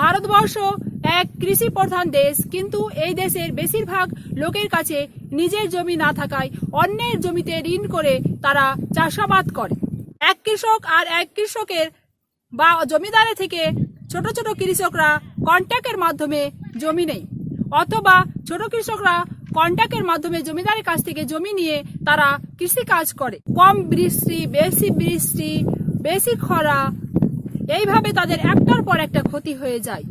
ভারতবর্ষ এক কৃষি প্রধান দেশ, কিন্তু এই দেশের বেশিরভাগ লোকের কাছে নিজের জমি না থাকায় অন্যের জমিতে ঋণ করে তারা চাষাবাদ করে। এক কৃষক আর এক কৃষকের বা জমিদারে থেকে ছোট ছোট কৃষকরা কন্ট্যাক্টের মাধ্যমে জমি নেই অথবা ছোট কৃষকরা কন্ট্যাক্টের মাধ্যমে জমিদারের কাছ থেকে জমি নিয়ে তারা কৃষি কাজ করে। কম বৃষ্টি, বেশি বৃষ্টি, বেশি খরা এইভাবে তাদের একটার পর একটা ক্ষতি হয়ে যায়।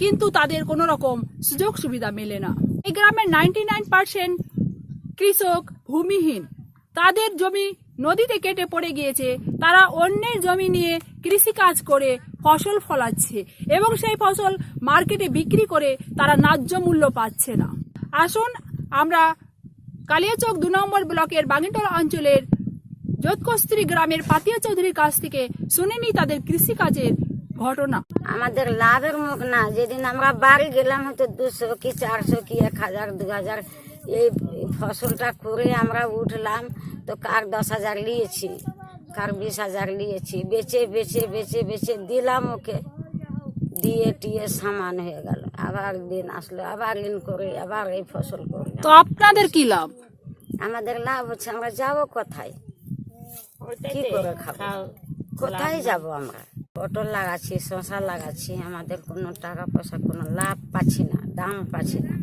কিন্তু তাদের কোনো রকম সুযোগ সুবিধা মেলে না। এই গ্রামের নাইনটি নাইন পার্সেন্ট কৃষক ভূমিহীন। তাদের জমি নদীতে কেটে পড়ে গিয়েছে। তারা অন্যের জমি নিয়ে কৃষি কাজ করে ফসল ফলাচ্ছে এবং সেই ফসল মার্কেটে বিক্রি করে তারা ন্যায্য মূল্য পাচ্ছে না। আসুন আমরা কালিয়াচক দু নম্বর ব্লকের বাগিনটোলা অঞ্চলের যোধকস্ত্রী গ্রামের পাতিয়া চৌধুরীর কাছ থেকে শুনে নি তাদের কৃষিকাজের ঘটনা। আমাদের লাভের মুখ না। যেদিন আমরা বাড়ি গেলাম হয়তো দুশো কি চারশো কি এক হাজার দু হাজার এই ফসলটা করে আমরা উঠলাম তো কার দশ হাজার নিয়েছি? কার বিশ হাজার নিয়েছি? বেচে বেচে বেচে বেচে দিলাম ওকে। দিয়ে টিয়ে সামান হয়ে গেল। আবার দিন আসলো আবার ঋণ করে আবার এই ফসল করলাম। তো আপনাদের কি লাভ? আমাদের লাভ হচ্ছে আমরা যাব কোথায়? কি করে খাব? কোথায় যাব আমরা? পটল লাগাচ্ছি শশা লাগাচ্ছি আমাদের কোনো টাকা পয়সা কোনো লাভ পাচ্ছি না দাম পাচ্ছি না।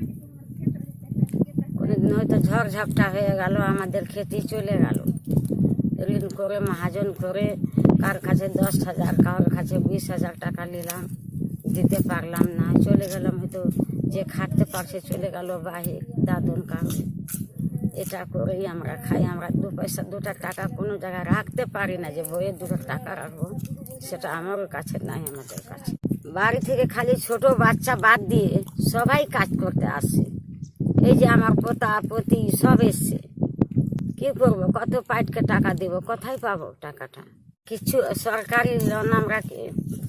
কোনোদিন হয়তো ঝড় ঝাপটা হয়ে গেল আমাদের খেতে চলে গেল। ঋণ করে মহাজন করে কার কাছে দশ হাজার কার কাছে বিশ হাজার টাকা নিলাম দিতে পারলাম না চলে গেলাম হয়তো যে খাটতে পারছে চলে গেল বাহির দাদন কাম এটা করেই আমরা খাই। আমরা দু পয়সা, দুটা টাকা কোনো জায়গায় রাখতে পারি না যে বইয়ে দুটো টাকা রাখব। সেটা আমার কাছে নাই, আমাদের কাছে। বাড়ি থেকে খালি ছোট বাচ্চা বাদ দিয়ে সবাই কাজ করতে আসে। এই যে আমার পোতা, পতি সব এসছে। কি করব? কত পাইটকে টাকা দেব? কোথায় পাবো টাকাটা? কিছু সরকারি লোন আমরা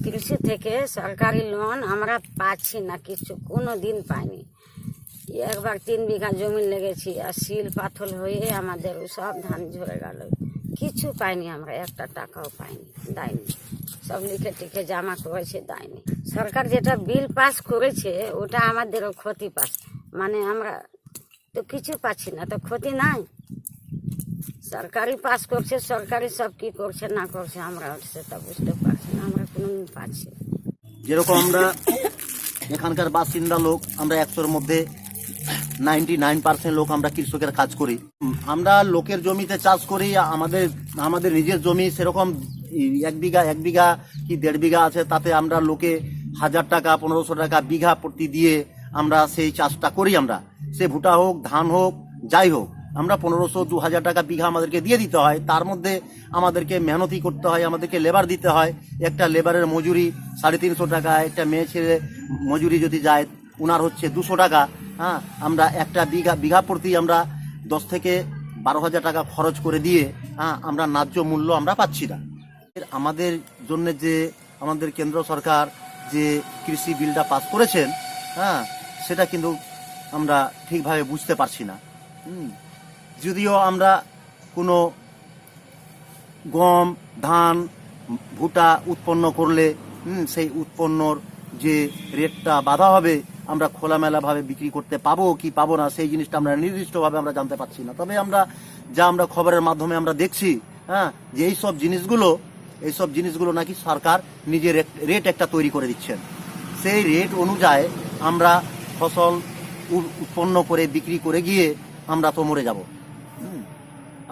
কৃষি থেকে সরকারি লোন আমরা পাচ্ছি না, কিছু কোনো দিন পাইনি। একবার তিন বিঘা জমি লেগেছি আর শিল পাথর হয়ে আমাদের সব ধান ঝরে গেল। কিছু পাইনি আমরা, একটা টাকাও পাইনি দেয়নি সব লিখে টিখে জমা করেছে দেয়নি সরকার যেটা বিল পাস করেছে, ওটা আমাদেরও ক্ষতি পাস। মানে আমরা তো কিছু পাচ্ছি না, তো ক্ষতি নাই। সরকারি পাস করছে সরকারি সব কি করছে, না করছে, আমরা সেটা বুঝতে পারছি না, আমরা কোনো পাচ্ছি যেরকম আমরা এখানকার বাসিন্দা লোক, আমরা একশোর মধ্যে নাইনটি নাইন পার্সেন্ট লোক আমরা কৃষকের কাজ করি। আমরা লোকের জমিতে চাষ করি, আমাদের আমাদের নিজের জমি সেরকম এক বিঘা এক বিঘা কি দেড় বিঘা আছে, তাতে আমরা লোকে হাজার টাকা, পনেরোশো টাকা বিঘা প্রতি দিয়ে আমরা সেই চাষটা করি আমরা। সে ভুটা হোক, ধান হোক, যাই হোক, আমরা পনেরোশো দু হাজার টাকা বিঘা আমাদেরকে দিয়ে দিতে হয়। তার মধ্যে আমাদেরকে মেহনতি করতে হয়, আমাদেরকে লেবার দিতে হয়। একটা লেবারের মজুরি সাড়ে তিনশো টাকা, একটা মেয়ে ছেলে মজুরি যদি যায়, উনার হচ্ছে দুশো টাকা। হ্যাঁ আমরা একটা বিঘা বিঘা প্রতি আমরা দশ থেকে বারো হাজার টাকা খরচ করে দিয়ে হ্যাঁ আমরা ন্যায্য মূল্য আমরা পাচ্ছি না। আমাদের জন্য যে, আমাদের কেন্দ্র সরকার যে কৃষি বিলটা পাস করেছেন হ্যাঁ সেটা কিন্তু আমরা ঠিকভাবে বুঝতে পারছি না। যদিও আমরা কোনো গম, ধান, ভুট্টা উৎপন্ন করলে সেই উৎপন্নর যে রেটটা বাধা হবে আমরা খোলামেলাভাবে বিক্রি করতে পাবো কি পাবো না, সেই জিনিসটা আমরা নির্দিষ্টভাবে আমরা জানতে পারছি না। তবে আমরা, যা আমরা খবরের মাধ্যমে আমরা দেখছি হ্যাঁ যে এই সব জিনিসগুলো, এই সব জিনিসগুলো নাকি সরকার নিজের রেট একটা তৈরি করে দিচ্ছেন। সেই রেট অনুযায়ী আমরা ফসল উৎপন্ন করে বিক্রি করে গিয়ে আমরা তো মরে যাব।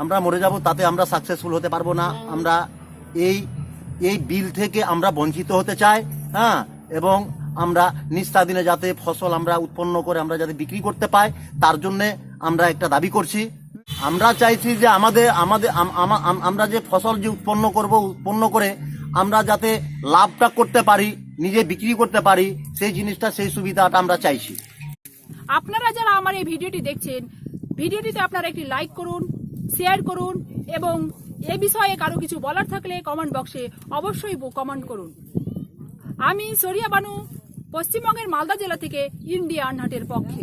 আমরা মরে যাব, তাতে আমরা সাকসেসফুল হতে পারব না। আমরা এই এই বিল থেকে আমরা বঞ্চিত হতে চাই হ্যাঁ এবং আমরা নিস্তাদিনে যাতে ফসল আমরা উৎপন্ন করে আমরা যাতে বিক্রি করতে পাই, তার জন্য আমরা একটা দাবি করছি। আমরা চাইছি যে আমাদের আমাদের, আম- আমা- আম- আমরা যে ফসল যে উৎপন্ন করব, উৎপন্ন করে আমরা যাতে লাভটা করতে পারি, নিজে বিক্রি করতে পারি, সেই জিনিসটা, সেই সুবিধাটা আমরা চাইছি। আপনারা যারা আমার এই ভিডিওটি দেখছেন, ভিডিওটিতে আপনারা একটি লাইক করুন, শেয়ার করুন এবং এ বিষয়ে কারও কিছু বলার থাকলে কমেন্ট বক্সে অবশ্যই কমেন্ট করুন। আমি সরিয়া বানু পশ্চিমবঙ্গের মালদা জেলা থেকে ইন্ডিয়ান হাটের পক্ষে।